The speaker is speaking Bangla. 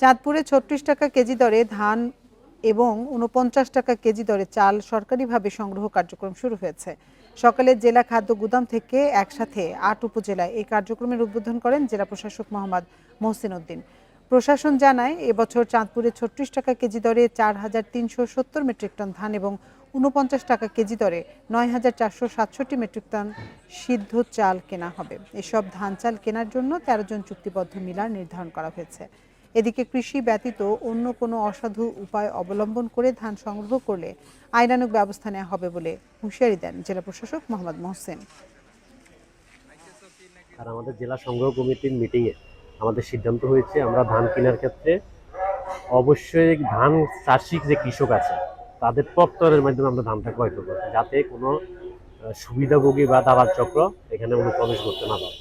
চাঁদপুরে ছত্রিশ টাকা কেজি দরে ধান এবং উনপঞ্চাশ টাকা কেজি দরে চাল সরকারিভাবে সংগ্রহ কার্যক্রম শুরু হয়েছে। সকালে জেলা খাদ্য গুদাম থেকে একসাথে আট উপজেলায় এই কার্যক্রমের উদ্বোধন করেন জেলা প্রশাসক মোহাম্মদ মহসিন উদ্দিন প্রশাসন জানায়, এবছর চাঁদপুরে ছত্রিশ টাকা কেজি দরে চার হাজার তিনশো সত্তর মেট্রিক টন ধান এবং উনপঞ্চাশ টাকা কেজি দরে নয় হাজার চারশো সাতষট্টি মেট্রিক টন সিদ্ধ চাল কেনা হবে। এসব ধান চাল কেনার জন্য তেরো জন চুক্তিবদ্ধ মিলার নির্ধারণ করা হয়েছে। এদিকে কৃষি ব্যতীত অন্য কোনো অসাধু উপায় অবলম্বন করে ধান সংগ্রহ করলে আইনানুক ব্যবস্থা নেওয়া হবে বলে হুঁশিয়ারি দেন জেলা প্রশাসক মোহাম্মদ মোহসেন। আর আমাদের জেলা সংগ্রহ কমিটির মিটিংয়ে আমাদের সিদ্ধান্ত হয়েছে, আমরা ধান কেনার ক্ষেত্রে অবশ্যই ধান চাষিক যে কৃষক আছে, তাদের প্রত্যয়ের মাধ্যমে আমরা ধানটা ক্রয় করব, যাতে কোনো সুবিধাভোগী বা দালাল চক্র এখানে অনুপ্রবেশ করতে না পারে।